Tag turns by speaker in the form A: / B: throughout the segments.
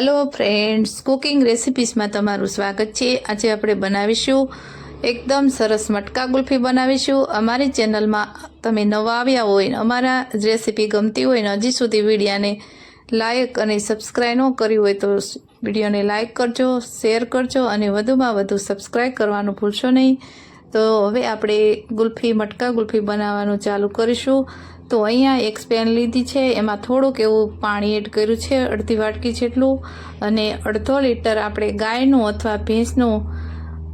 A: Hello friends cooking રેસિપીસમાં તમારું સ્વાગત છે. આજે આપણે બનાવીશું એકદમ સરસ મટકા ગુલ્ફી બનાવીશું. અમારી ચેનલમાં તમે નવા આવ્યા હોય ને, અમારા રેસીપી ગમતી હોય ને, હજી સુધી વિડીયાને લાઈક અને સબસ્ક્રાઈબ ન કરી હોય તો વિડીયોને લાઈક કરજો, શેર કરજો અને વધુમાં વધુ સબસ્ક્રાઈબ કરવાનું ભૂલશો નહીં. તો હવે આપણે ગુલ્ફી મટકા ગુલ્ફી બનાવવાનું ચાલુ કરીશું. તો અહીંયા એક સ્પેન લીધી છે. એમાં થોડુંક એવું પાણી એડ કર્યું છે, અડધી વાટકી જેટલું. અને અડધો લીટર આપણે ગાયનું અથવા ભેંસનું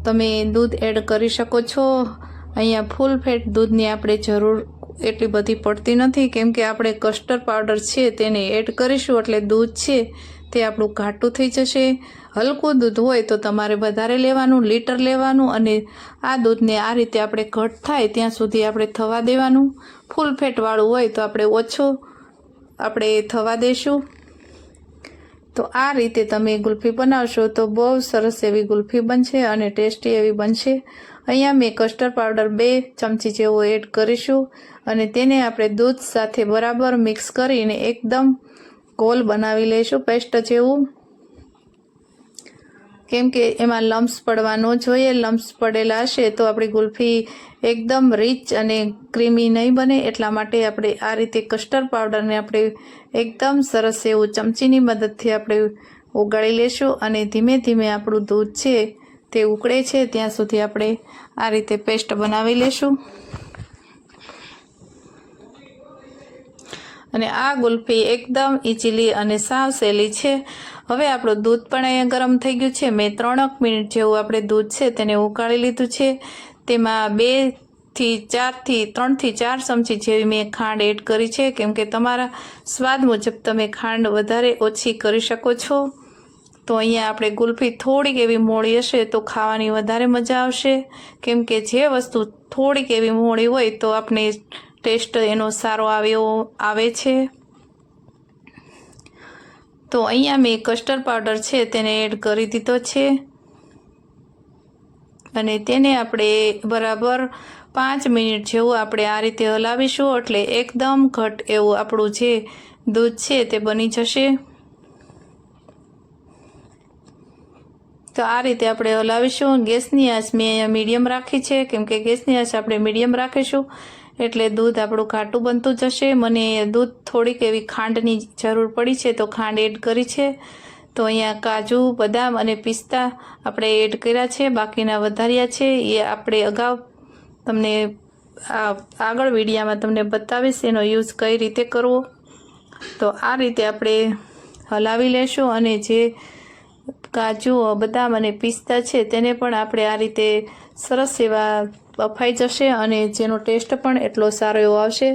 A: તમે દૂધ એડ કરી શકો છો. અહીંયા ફૂલ ફેટ દૂધની આપણે જરૂર એટલી બધી પડતી નથી. કેમ કે આપણે કસ્ટર્ડ પાવડર છે તેને એડ કરીશું એટલે દૂધ છે તે આપણું ઘાટું થઈ જશે. હલકું દૂધ હોય તો તમારે વધારે લેવાનું, લીટર લેવાનું અને આ દૂધને આ રીતે આપણે ઘટ થાય ત્યાં સુધી આપણે થવા દેવાનું. ફૂલ ફેટવાળું હોય તો આપણે ઓછું આપણે થવા દઈશું તો આ રીતે તમે ગુલ્ફી બનાવશો તો બહુ સરસ એવી ગુલ્ફી બનશે અને ટેસ્ટી એવી બનશે. અહીંયા મેં કસ્ટર્ડ પાવડર બે ચમચી જેવો એડ કરીશું અને તેને આપણે દૂધ સાથે બરાબર મિક્સ કરીને એકદમ ગોલ બનાવી લઈશું, પેસ્ટ જેવું. કેમ કે એમાં લમ્સ પડવા ન જોઈએ લમ્સ પડેલા હશે તો આપણી ગુલ્ફી એકદમ રીચ અને ક્રીમી નહીં બને. એટલા માટે આપણે આ રીતે કસ્ટર્ડ પાવડરને આપણે એકદમ સરસ એવું ચમચીની મદદથી આપણે ઉગાડી લેશું અને ધીમે ધીમે આપણું દૂધ છે તે ઉકળે છે. ત્યાં સુધી આપણે આ રીતે પેસ્ટ બનાવી લેશું. અને આ ગુલ્ફી એકદમ ઇઝીલી અને સાવ સહેલી છે. હવે આપણું દૂધ પણ અહીંયા ગરમ થઈ ગયું છે. મેં ત્રણક મિનિટ જેવું આપણે દૂધ છે તેને ઉકાળી લીધું છે. તેમાં બેથી ચારથી ત્રણથી ચાર ચમચી જેવી મેં ખાંડ એડ કરી છે. કેમ કે તમારા સ્વાદ મુજબ તમે ખાંડ વધારે ઓછી કરી શકો છો. તો અહીંયા આપણે ગુલ્ફી થોડીક એવી મોડી હશે તો ખાવાની વધારે મજા આવશે. કેમ કે જે વસ્તુ થોડીક એવી મોડી હોય તો આપણે ટેસ્ટ એનો સારો આવ્યો, આવે છે. તો અહીંયા મેં કસ્ટર્ડ પાવડર છે, તેને એડ કરી દીધો છે. અને તેને આપણે બરાબર પાંચ મિનિટ જેવું આપણે આ રીતે હલાવીશું, એટલે એકદમ ઘટ એવું આપણું જે દૂધ છે તે બની જશે. તો આ રીતે આપણે હલાવીશું. ગેસની આંચ મેં અહીંયા મીડિયમ રાખી છે, કેમ કે ગેસની આંચ આપણે મીડિયમ રાખીશું. એટલે દૂધ આપણું ખાટું બનતું જશે. મને દૂધ થોડીક એવી ખાંડની જરૂર પડી છે, તો ખાંડ એડ કરી છે. તો અહીંયા કાજુ, બદામ અને પિસ્તા આપણે એડ કર્યા છે, બાકીના વધાર્યા છે. એ આપણે અગાઉ તમને આગળ વિડીયામાં તમને બતાવીશ, એનો યુઝ કઈ રીતે કરવો. તો આ રીતે આપણે હલાવી લેશું અને જે કાજુ, બદામ અને પિસ્તા છે, તેને પણ આપણે આ રીતે સરસ એવા બફાઈ જશે અને જેનો ટેસ્ટ પણ એટલો સારો એવો આવશે.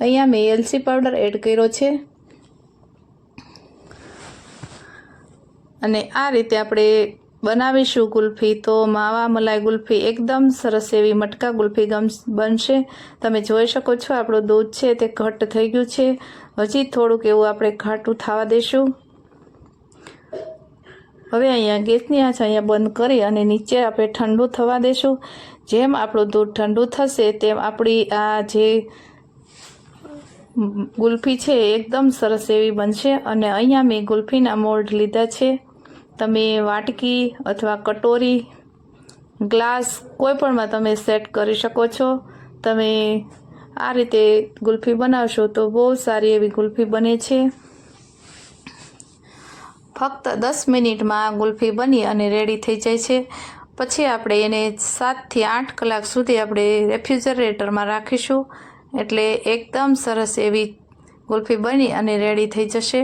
A: અહીંયા મેં એલસી પાવડર એડ કર્યો છે. અને આ રીતે આપણે બનાવીશું ગુલ્ફી. તો માવા, મલાઈ ગુલ્ફી એકદમ સરસ એવી મટકા ગુલ્ફી ગમ બનશે. તમે જોઈ શકો છો આપણું દૂધ છે તે ઘટ્ટ થઈ ગયું છે. હજી થોડુંક એવું આપણે ઘાટું થવા દઈશું હવે અહીંયા ગેસની આંચ અહીંયા બંધ કરી અને નીચે આપણે ઠંડુ થવા દઈશું જેમ આપણું દૂધ ઠંડુ થશે, તેમ આપણી આ જે ગુલ્ફી છે એકદમ સરસ એવી બનશે. અને અહીંયા મેં ગુલ્ફીના મોલ્ડ લીધા છે. તમે વાટકી અથવા કટોરી, ગ્લાસ કોઈપણમાં તમે સેટ કરી શકો છો. તમે આ રીતે ગુલ્ફી બનાવશો તો બહુ સારી એવી ગુલ્ફી બને છે. ફક્ત દસ મિનિટમાં ગુલ્ફી બની અને રેડી થઈ જાય છે. પછી આપણે એને સાતથી આઠ કલાક સુધી આપણે રેફ્રિજરેટરમાં રાખીશું. એટલે એકદમ સરસ એવી ગુલ્ફી બની અને રેડી થઈ જશે.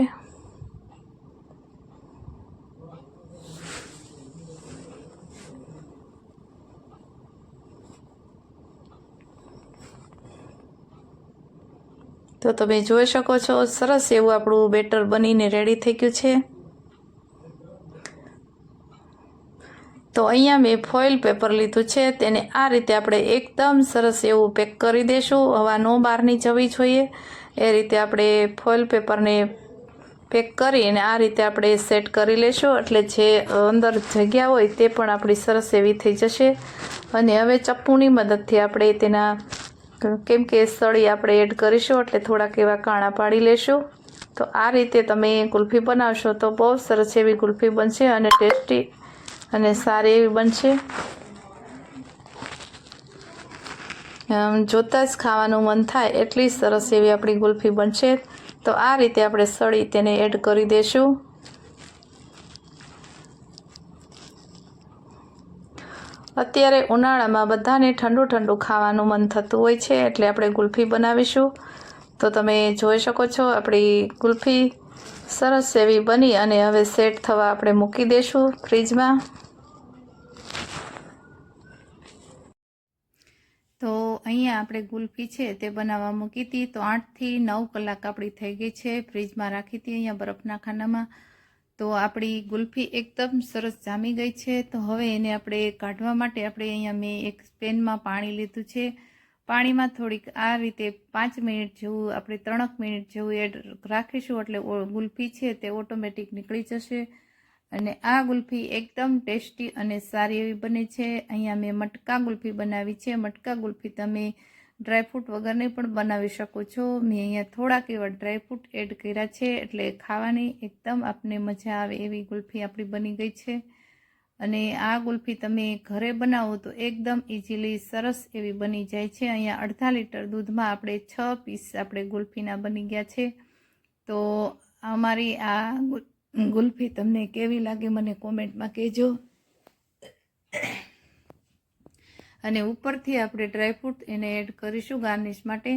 A: તો તમે જોઈ શકો છો, સરસ એવું આપણું બેટર બનીને રેડી થઈ ગયું છે. તો અહીંયા મેં ફોઇલ પેપર લીધું છે, તેને આ રીતે આપણે એકદમ સરસ એવું પેક કરી દઈશું હવા નો બહારની જવી જોઈએ. એ રીતે આપણે ફોઇલ પેપરને પેક કરી અને આ રીતે આપણે સેટ કરી લેશું, એટલે જે અંદર જગ્યા હોય તે પણ આપણી સરસ એવી થઈ જશે. અને હવે ચપ્પુની મદદથી આપણે તેના, કેમ કે સળી આપણે એડ કરીશું, એટલે થોડાક એવા કાણા પાડી લેશું. તો આ રીતે તમે કુલ્ફી બનાવશો તો બહુ સરસ એવી કુલ્ફી બનશે અને ટેસ્ટી અને સારી એવી બનશે. જોતાં જ ખાવાનું મન થાય એટલી સરસ એવી આપણી ગુલ્ફી બનશે. તો આ રીતે આપણે સળી તેને એડ કરી દઈશું અત્યારે ઉનાળામાં બધાને ઠંડુ ઠંડુ ખાવાનું મન થતું હોય છે એટલે આપણે ગુલ્ફી બનાવીશું. તો તમે જોઈ શકો છો આપણી ગુલ્ફી સરસ એવી બની અને હવે સેટ થવા આપણે મૂકી દઈશું ફ્રીજમાં તો અહીંયા આપણે ગુલ્ફી છે તે બનાવવા મૂકી હતી. તો આઠથી નવ કલાક આપણી થઈ ગઈ છે. ફ્રીજમાં રાખી હતી અહીંયા બરફના ખાનામાં. તો આપણી ગુલ્ફી એકદમ સરસ જામી ગઈ છે. તો હવે એને આપણે કાઢવા માટે આપણે અહીંયા મેં એક પેનમાં પાણી લીધું છે. પાણીમાં થોડીક આ રીતે પાંચ મિનિટ જેવું, આપણે ત્રણક મિનિટ જેવું એડ રાખીશું એટલે ગુલ્ફી છે તે ઓટોમેટિક નીકળી જશે. અને આ ગુલ્ફી એકદમ ટેસ્ટી અને સારી એવી બને છે. અહીંયા મેં મટકા ગુલ્ફી બનાવી છે. મટકા ગુલ્ફી તમે ડ્રાયફ્રૂટ વગરની પણ બનાવી શકો છો. મેં અહીંયા થોડાક એવા ડ્રાયફ્રૂટ એડ કર્યા છે. એટલે ખાવાની એકદમ આપને મજા આવે એવી ગુલ્ફી આપણી બની ગઈ છે. અને આ ગુલ્ફી તમે ઘરે બનાવો તો એકદમ ઇઝીલી સરસ એવી બની જાય છે. અહીંયા અડધા લીટર દૂધમાં આપણે છ પીસ આપણે ગુલ્ફીના બની ગયા છે. તો અમારી આ ગુલ્ફી, તમને કેવી લાગે મને કોમેન્ટમાં કહેજો. અને ઉપરથી આપણે ડ્રાયફ્રૂટ એને એડ કરીશું ગાર્નિશ માટે.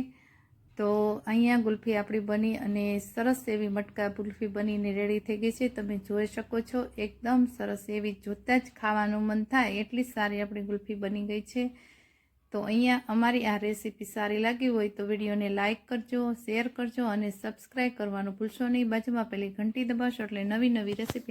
A: તો અહીંયા ગુલ્ફી આપણી બની અને સરસ એવી મટકા ગુલ્ફી બનીને રેડી થઈ ગઈ છે. તમે જોઈ શકો છો, એકદમ સરસ એવી જોતાં જ ખાવાનું મન થાય. એટલી સારી આપણી ગુલ્ફી બની ગઈ છે. તો અહીંયા અમારી આ રેસીપી સારી લાગી હોય તો વિડીયોને લાઇક કરજો, શેર કરજો અને સબસ્ક્રાઈબ કરવાનું ભૂલશો નહીં. બાજુમાં પેલી ઘંટી દબાવશો એટલે નવી નવી રેસીપી